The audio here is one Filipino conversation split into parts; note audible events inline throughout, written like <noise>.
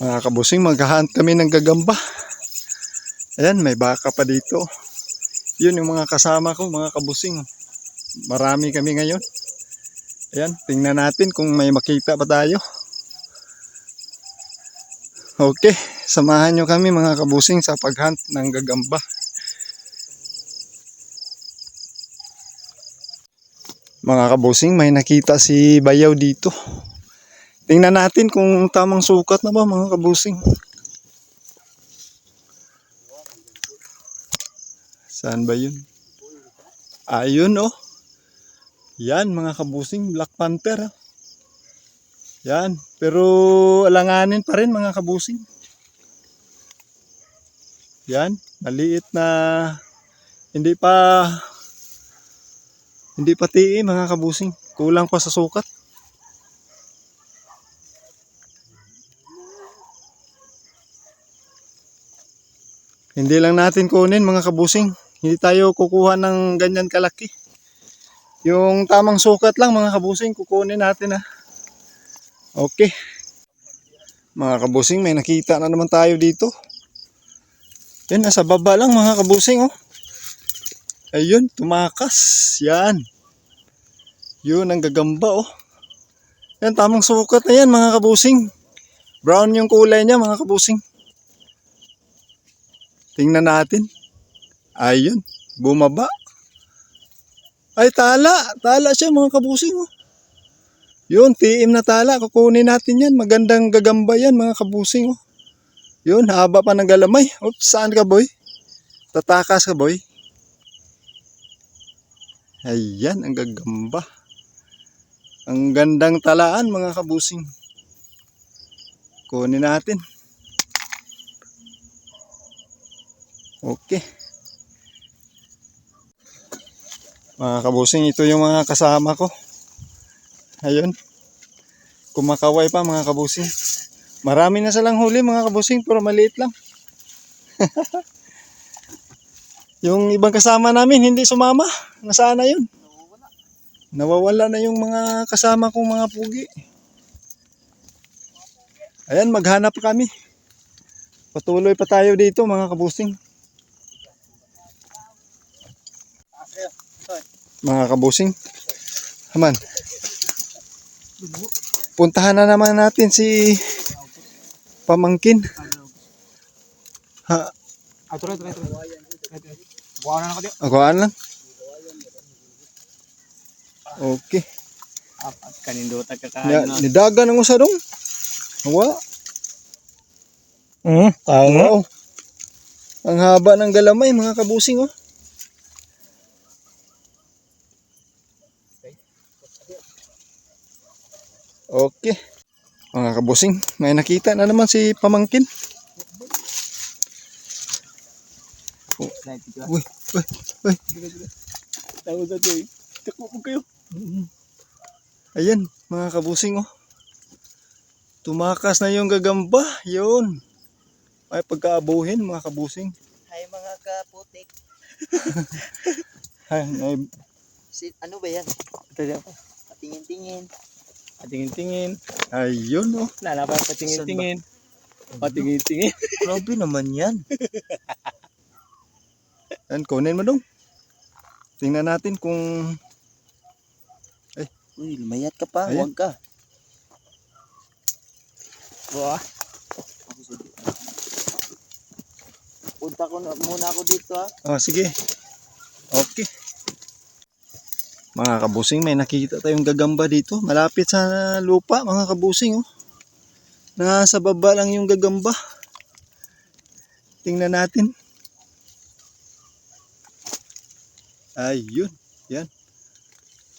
Mga kabusing, maghahunt kami ng gagamba. Ayan, may baka pa dito. Yun yung mga kasama ko, mga kabusing. Marami kami ngayon. Ayan, tingnan natin kung may makita pa tayo. Okay, samahan nyo kami mga kabusing sa paghunt ng gagamba. Mga kabusing, may nakita si Bayaw dito. Tingnan natin kung tamang sukat na ba mga kabusing. Saan ba yun? Ayun oh. Yan mga kabusing, Black Panther. ah. Yan, pero alanganin pa rin mga kabusing. Yan, maliit na hindi pa hindi pa tii mga kabusing. Kulang pa sa sukat. Hindi lang natin kunin mga kabusing. Hindi tayo kukuha ng ganyan kalaki. Yung tamang sukat lang mga kabusing kukunin natin ha. Okay. Mga kabusing may nakita na naman tayo dito. Yan nasa baba lang mga kabusing oh. Ayun tumakas. Yan. Yun ang gagamba oh. Yan tamang sukat na yan mga kabusing. Brown yung kulay niya mga kabusing. Tingnan natin. Ayun, bumaba. Ay, tala. Tala siya mga kabusing. Oh. Yun, tiim na tala. Kukunin natin yan. Magandang gagamba yan mga kabusing. Oh. Yun, haba pa ng galamay. Oops, saan ka boy? Tatakas ka boy. Ayan, ang gagamba. Ang gandang talaan mga kabusing. Kunin natin. Okay. Mga kabusing, ito yung mga kasama ko. Ayun. Kumakaway pa mga kabusing. Marami na silang huli mga kabusing, pero maliit lang. <laughs> yung ibang kasama namin hindi sumama. Nasaan na yun? Nawawala na yung mga kasama kong mga pugi. Ayan, maghanap kami. Patuloy pa tayo dito mga kabusing. Mga kabusing. Haman. Puntahan na naman natin si Pamangkin. Ha, Ato rin, rin, rin. Bukaw na ako akoan lang. Okay. Apat kanindota ka Ya, kain. nidaga ng usa dong. Wa. Hmm, Wow. Ang haba ng galamay mga kabusing oh. Okay. Mga kabusing, may nakita na naman si Pamangkin. Uy, uy, uy. Tawo sa ito eh. Takbo po kayo. Ayan, mga kabusing oh. Tumakas na yung gagamba. Yun. Ay pagkaabuhin mga kabusing. Ay mga kaputik. <laughs> Ay, ay, Si, ano ba yan? Ito dyan po. Patingin-tingin. Ayun oh. Lala pa patingin-tingin. Patingin-tingin. Grabe naman yan. <laughs> Ayan, kunin mo dong. Tingnan natin kung Uy, lumayat ka pa. Ayan. Huwag ka. Sa Punta ko na, muna ako dito ha. Oh, sige. Okay. Mga kabusing, may nakita tayong gagamba dito. Malapit sa lupa, mga kabusing. Oh. Nasa baba lang yung gagamba. Tingnan natin. Ayun. Yan.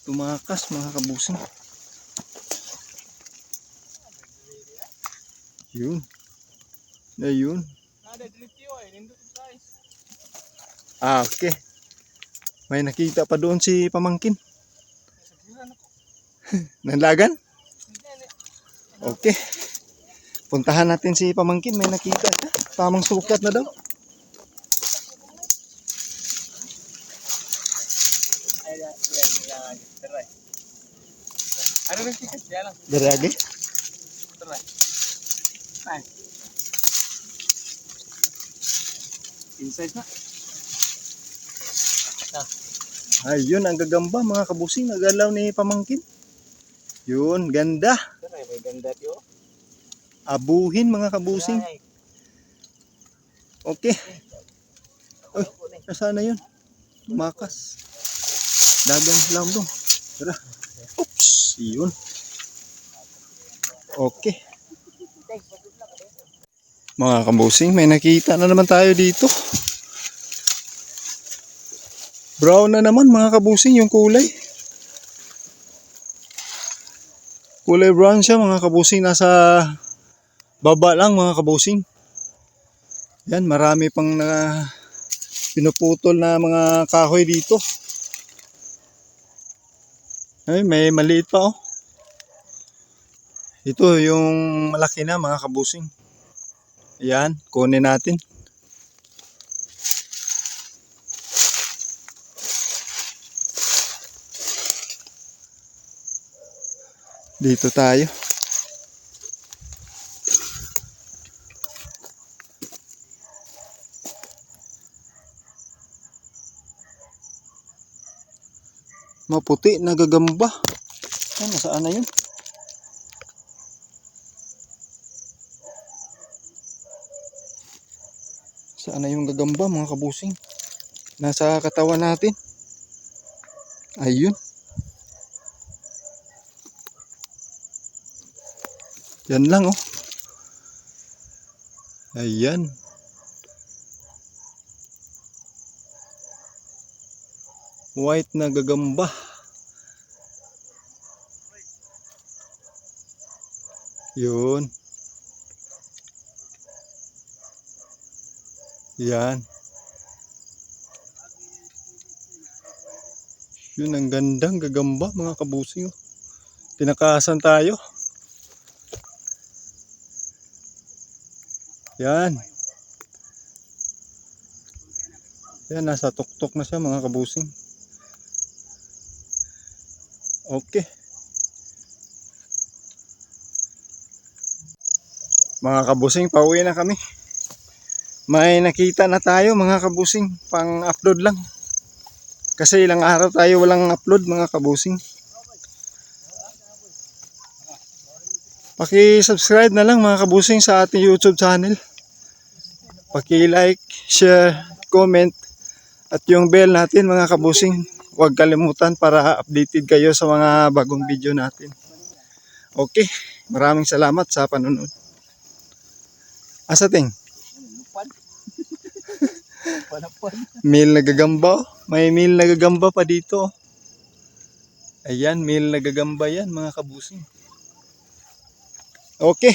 Tumakas, mga kabusing. Yun. Ayun. Ah, okay. May nakita pa doon si Pamangkin. <laughs> Nanlagan? Okay. Puntahan natin si Pamangkin. May nakita. Tamang sukat na daw. Ito lang. Inside na. Ayun, ang gagamba mga kabusing. Nagalaw ni pamangkin. Yun, ganda. Ay, may ganda tiyo. Abuhin mga kabusing. Ay, Okay. Uy, nasaan na yun? Makas. Dagan lang doon. Tara. Oops. Yun. Okay. Mga kabusing, may nakita na naman tayo dito. Brown na naman mga kabusing yung kulay. Kulay brown siya mga kabusing. Nasa baba lang mga kabusing. Yan, marami pang na pinuputol na mga kahoy dito. Ay, may maliit pa oh. Ito yung malaki na mga kabusing. Yan, kunin natin. Dito tayo. Maputi, nagagamba. Ay, nasaan na yun? Saan na yung gagamba mga kabusing? Nasa katawan natin. Ayun. Yan lang oh. Ayan. White na gagamba. Yun. Yan. Yun ang gandang gagamba mga kabusing. oh. Tinakasan tayo. Yan. Yan, nasa tuktok na siya mga kabusing. Okay. Mga kabusing, pauwi na kami. May nakita na tayo mga kabusing, pang upload lang. Kasi ilang araw tayo walang upload mga kabusing. Paki-subscribe na lang mga kabusing sa ating YouTube channel. Paki-like, share, comment at yung bell natin mga kabusing. Huwag kalimutan para updated kayo sa mga bagong video natin. Okay, maraming salamat sa panunod. Asa ting? <laughs> Meal nagagamba. oh. May meal nagagamba pa dito. oh. Ayan, meal nagagamba yan mga kabusing. Okay.